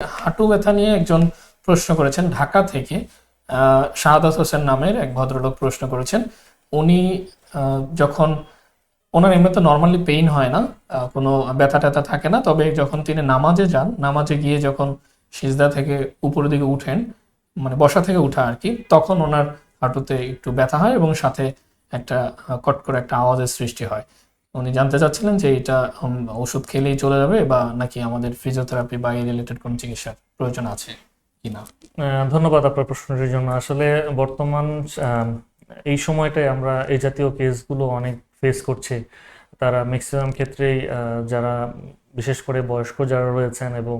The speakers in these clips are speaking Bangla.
হাঁটু ব্যথা নিয়ে একজন প্রশ্ন করেছেন। ঢাকা থেকে শাহাদাত হোসেন নামের এক ভদ্রলোক প্রশ্ন করেছেন। উনি যখন, ওনার এমনিতে নর্মালি পেইন হয় না কোনো ব্যথা ট্যাথা থাকে না, তবে যখন তিনি নামাজে যান, নামাজে গিয়ে যখন সিজদা থেকে উপরের দিকে উঠেন মানে বসা থেকে উঠা আর কি, তখন ওনার হাঁটুতে একটু ব্যথা হয় এবং সাথে একটা কট করে একটা আওয়াজের সৃষ্টি হয়। উনি জানতে চাচ্ছিলেন যে এটা ওষুধ খেলেই চলে যাবে বা নাকি আমাদের ফিজিওথেরাপি বা এই রিলেটেড কোনো চিকিৎসার প্রয়োজন আছে কিনা? ধন্যবাদ আপনার প্রশ্নটির জন্য। আসলে বর্তমান এই সময়টায় আমরা এই জাতীয় কেসগুলো অনেক ফেস করছি। তারা ম্যাক্সিমাম ক্ষেত্রেই যারা, বিশেষ করে বয়স্ক যারা রয়েছেন এবং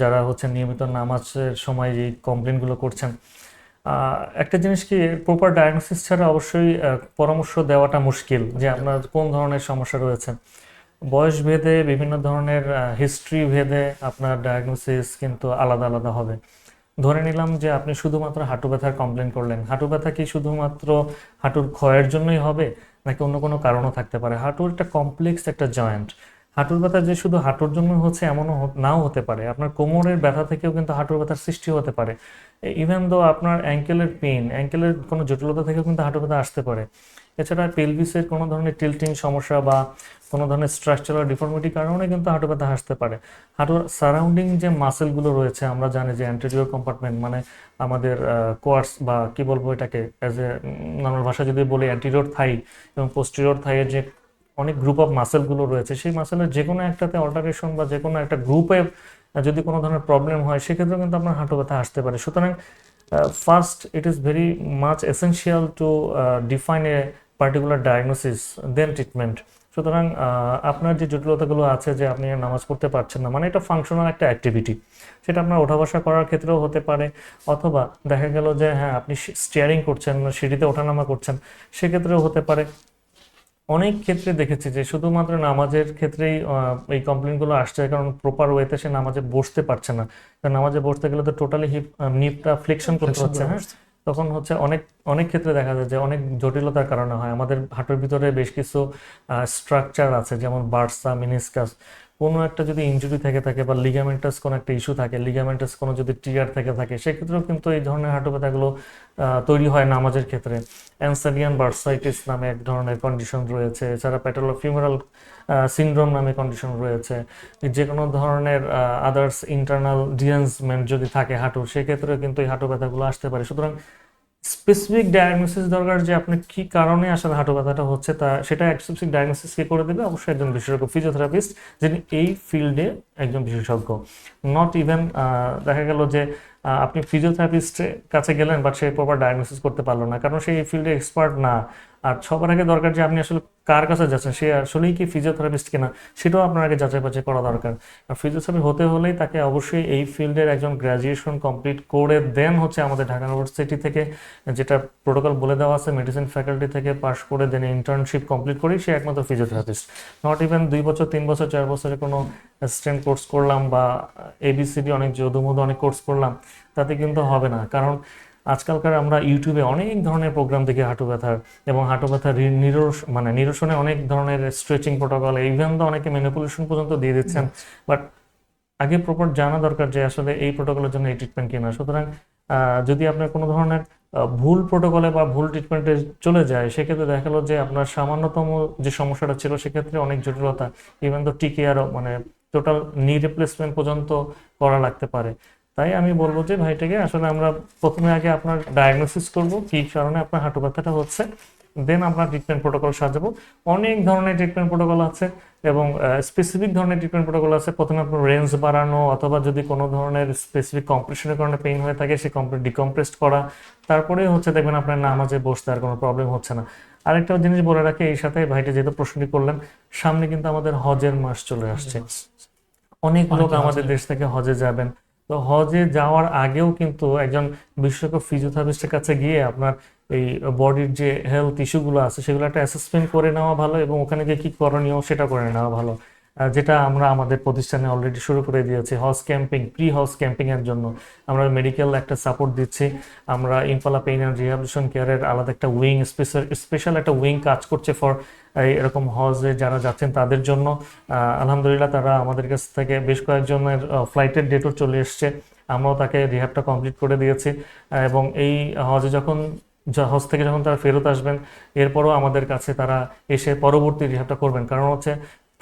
যারা হচ্ছে নিয়মিত নামাজের সময় যে কমপ্লেনগুলো করছেন একটা জিনিস কি প্রপার ডায়াগনোসিস ছাড়া অবশ্যই পরামর্শ দেওয়াটা মুশকিল যে আপনার কোন ধরনের সমস্যা রয়েছে। বয়স ভেদে বিভিন্ন ধরনের হিস্ট্রি ভেদে আপনার ডায়াগনোসিস কিন্তু আলাদা আলাদা হবে। ধরে নিলাম যে আপনি শুধুমাত্র হাঁটু ব্যথার কমপ্লেন করলেন। হাঁটু ব্যথা কি শুধুমাত্র হাঁটুর ক্ষয়ের জন্যই হবে, নাকি অন্য কোনো কারণও থাকতে পারে? হাঁটুর একটা কমপ্লেক্স একটা জয়েন্ট হাঁটুর ব্যথা যে শুধু হাঁটুর জন্য হচ্ছে এমনও নাও হতে পারে। আপনার কোমরের ব্যথা থেকেও কিন্তু হাঁটুর ব্যথার সৃষ্টি হতে পারে। ইভেন দো আপনার অ্যাঙ্কেলের পেন অ্যাঙ্কেলের কোনো জটিলতা থেকেও কিন্তু হাঁটু ব্যথা আসতে পারে। এছাড়া পেলভিসের কোনো ধরনের টিল্টিং সমস্যা বা কোনো ধরনের স্ট্রাকচারাল ডিফর্মিটি কারণে কিন্তু হাঁটু ব্যথা আসতে পারে। হাঁটুর সারাউন্ডিং যে মাসেলগুলো রয়েছে, আমরা জানি যে অ্যান্টেরিয়র কম্পার্টমেন্ট মানে আমাদের কোয়ার্স বা কি বলব এটাকে অ্যাজ এ নর্মাল ভাষা যদি বলি অ্যান্টিরিয়র থাই এবং পোস্টেরিয়র থাইয়ের যে অনেক গ্রুপ অফ মাসেলগুলো রয়েছে, সেই মাসেলের যে কোনো একটাতে অল্টারেশন বা যে কোনো একটা গ্রুপে যদি কোনো ধরনের প্রবলেম হয়, সেক্ষেত্রেও কিন্তু আপনার হাঁটু ব্যথা আসতে পারে। সুতরাং first it is very much essential to define a particular diagnosis then treatment সুতরাং আপনার যে জটিলতাগুলো আছে যে আপনি নামাজ পড়তে পারছেন না মানে এটা ফাংশনাল একটা অ্যাক্টিভিটি সেটা আপনার ওঠা বসা করার ক্ষেত্রেও হতে পারে, অথবা দেখা গেল যে হ্যাঁ আপনি স্টিয়ারিং করছেন, সিঁড়িতে ওঠানামা করছেন, সেক্ষেত্রেও হতে পারে। অনেক ক্ষেত্রে দেখেছি যে শুধুমাত্র নামাজের ক্ষেত্রেই এই কমপ্লেনগুলো আসছে কারণ প্রপার ওয়েতে সে নামাজে বসতে পারছে না। কারণ নামাজে বসতে গেলে তো টোটালি হিপ নিপটা ফ্লেকশন করতে হচ্ছে হ্যাঁ? তখন হচ্ছে অনেক অনেক ক্ষেত্রে দেখা যায় যে অনেক জটিলতার কারণে হয়। আমাদের হাঁটুর ভিতরে বেশ কিছু স্ট্রাকচার আছে যেমন বার্সা মিনিসকাস কোনো একটা যদি ইঞ্জুরি থেকে থাকে বা লিগামেন্টাস কোনো একটা ইস্যু থাকে লিগামেন্টাস কোনো যদি টিয়ার থেকে থাকে, সেক্ষেত্রেও কিন্তু এই ধরনের হাঁটু ব্যথাগুলো তৈরি হয় নামাজের ক্ষেত্রে। অ্যানসারিয়ান বার্সাইটিস নামে এক ধরনের কন্ডিশন রয়েছে, এছাড়া প্যাটোলোফিউমারাল সিনড্রোম নামে কন্ডিশন রয়েছে। যে কোনো ধরনের আদার্স ইন্টারনাল ডিএন্সমেন্ট যদি থাকে হাঁটুর, সেক্ষেত্রেও কিন্তু এই হাঁটু ব্যথাগুলো আসতে পারে। সুতরাং স্পেসিফিক ডায়াগনোসিস দরকার যে আপনি কি কারণে আসলে হাঁটু ব্যথাটা হচ্ছে তা, সেটা স্পেসিফিক ডায়াগনোসিস কে করে দেবে। অবশ্যই একজন বিশেষজ্ঞ ফিজিওথেরাপিস্ট যিনি এই ফিল্ডে একজন বিশেষজ্ঞ। নট ইভেন দেখা গেল যে আপনি ফিজিওথেরাপিস্টের কাছে গেলেন বাট সে প্রপার ডায়াগনোসিস করতে পারল না। কারণ সে এই ফিল্ডে এক্সপার্ট না। আর সবার আগে দরকার যে আপনি আসলে কার কাছে যাচ্ছেন, সে আসলেই কি ফিজিওথেরাপিস্ট কিনা, সেটাও আপনার আগে যাচাই বাছাই করা দরকার। আর ফিজিওথেরাপি হতে হলেই তাকে অবশ্যই এই ফিল্ডের একজন গ্র্যাজুয়েশন কমপ্লিট করে দেন হচ্ছে আমাদের ঢাকা ইউনিভার্সিটি থেকে, যেটা প্রোটোকল বলে দেওয়া আছে মেডিসিন ফ্যাকাল্টি থেকে পাশ করে দেন ইন্টার্নশিপ কমপ্লিট করেই সে একমাত্র ফিজিওথেরাপিস্ট নট ইভেন দুই বছর, তিন বছর, চার বছরে কোনো স্ট্রেন কোর্স করলাম বা এবিসিডি অনেক যদুমধু অনেক কোর্স করলাম, তাতে কিন্তু হবে না। কারণ আজকালকার আমরা ইউটিউবে অনেক ধরনের প্রোগ্রাম দেখি হাঁটু ব্যথার এবং হাঁটু ব্যথার নিরস মানে নিরসনে অনেক ধরনের স্ট্রেচিং প্রোটোকল ইভেন তো অনেকে ম্যানিপুলেশন পর্যন্ত দিয়ে দিচ্ছেন। বাট আগে প্রপার জানা দরকার যে আসলে এই প্রোটোকলের জন্য এই ট্রিটমেন্ট কিনা সুতরাং যদি আপনার কোনো ধরনের ভুল প্রোটোকলে বা ভুল ট্রিটমেন্টে চলে যায় সেক্ষেত্রে দেখা গেলো যে আপনার সামান্যতম যে সমস্যাটা ছিল সেক্ষেত্রে অনেক জটিলতা ইভেন তো টিকে আরও মানে টোটাল নি রিপ্লেসমেন্ট পর্যন্ত করা লাগতে পারে। তাই আমি বলব যে ভাইটাকে আসলে আমরা প্রথমে আগে আপনার ডায়াগনোসিস করব কি কারণে আপনার হাঁটু ব্যথাটা হচ্ছে দেন আমরা ট্রিটমেন্ট প্রোটোকল সাজাবো। অনেক ধরনের ট্রিটমেন্ট প্রোটোকল আছে এবং স্পেসিফিক ধরনের ট্রিটমেন্ট প্রোটোকল আছে। প্রথমে আপনার রেঞ্জ বাড়ানো অথবা যদি কোনো ধরনের স্পেসিফিক কম্প্রেশনের কারণে পেইন হয়ে থাকে সে কমপ্লিট ডিকম্প্রেসড করা। তারপরে হচ্ছে দেখবেন আপনার নামাজে বসতে আর কোনো প্রবলেম হচ্ছে না। আরেকটা জিনিস বলে রাখি এই সাথে ভাইটা যেহেতু প্রশ্নটি করলেন সামনে কিন্তু আমাদের হজের মাস চলে আসছে। অনেক লোক আমাদের দেশ থেকে হজে যাবেন। তো হজে যাওয়ার আগেও কিন্তু একজন বিশেষজ্ঞ ফিজিওথেরাপিস্টের কাছে গিয়ে আপনার এই বডির যে হেলথ ইস্যুগুলো আছে সেগুলো একটা অ্যাসেসমেন্ট করে নেওয়া ভালো এবং ওখানে গিয়ে কী করণীয় সেটা করে নেওয়া ভালো। যেটা আমরা আমাদের প্রতিষ্ঠানে অলরেডি শুরু করে দিয়েছি Hajj camping pre Hajj camping এর জন্য। আমরা মেডিকেল একটা সাপোর্ট দিচ্ছি। আমরা ইম্পালা পেইন অ্যান্ড রিহাবিলিটেশন কেয়ারের আলাদা একটা উইং স্পেশাল স্পেশাল একটা উইং কাজ করছে ফর এরকম হজে যারা যাচ্ছেন তাদের জন্য। আলহামদুলিল্লাহ তারা আমাদের কাছ থেকে বেশ কয়েকজনের ফ্লাইটের ডেটও চলে এসছে। আমরাও তাকে রিহাবটা কমপ্লিট করে দিয়েছি। এবং এই হজে যখন হজ থেকে যখন তারা ফেরত আসবেন, এরপরও আমাদের কাছে তারা এসে পরবর্তী রিহাবটা করবেন। কারণ হচ্ছে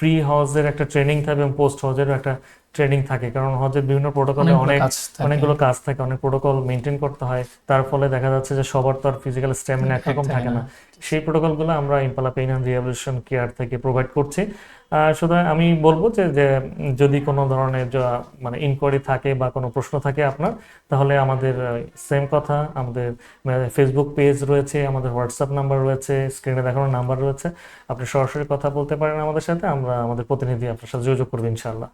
প্রি হাউসের একটা ট্রেনিং থাকবে এবং পোস্ট হাউসেরও একটা ট্রেনিং থাকে। কারণ হজের বিভিন্ন প্রোটোকলে অনেক অনেকগুলো কাজ থাকে অনেক প্রোটোকল মেনটেন করতে হয়। তার ফলে দেখা যাচ্ছে যে সবার তো আর ফিজিক্যাল স্ট্যামিনা একরকম থাকে না। না সেই প্রোটোকলগুলো আমরা Impala pain and rehabilitation care থেকে প্রোভাইড করছি। সুতরাং আমি বলব যে যে যদি কোনো ধরনের মানে ইনকোয়ারি থাকে বা কোনো প্রশ্ন থাকে আপনার তাহলে আমাদের সেম কথা। আমাদের ফেসবুক পেজ রয়েছে আমাদের হোয়াটসঅ্যাপ নাম্বার রয়েছে স্ক্রিনে দেখানোর নাম্বার রয়েছে। আপনি সরাসরি কথা বলতে পারেন আমাদের সাথে আমরা আমাদের প্রতিনিধি আপনার সাথে যোগাযোগ করব ইনশাআল্লাহ।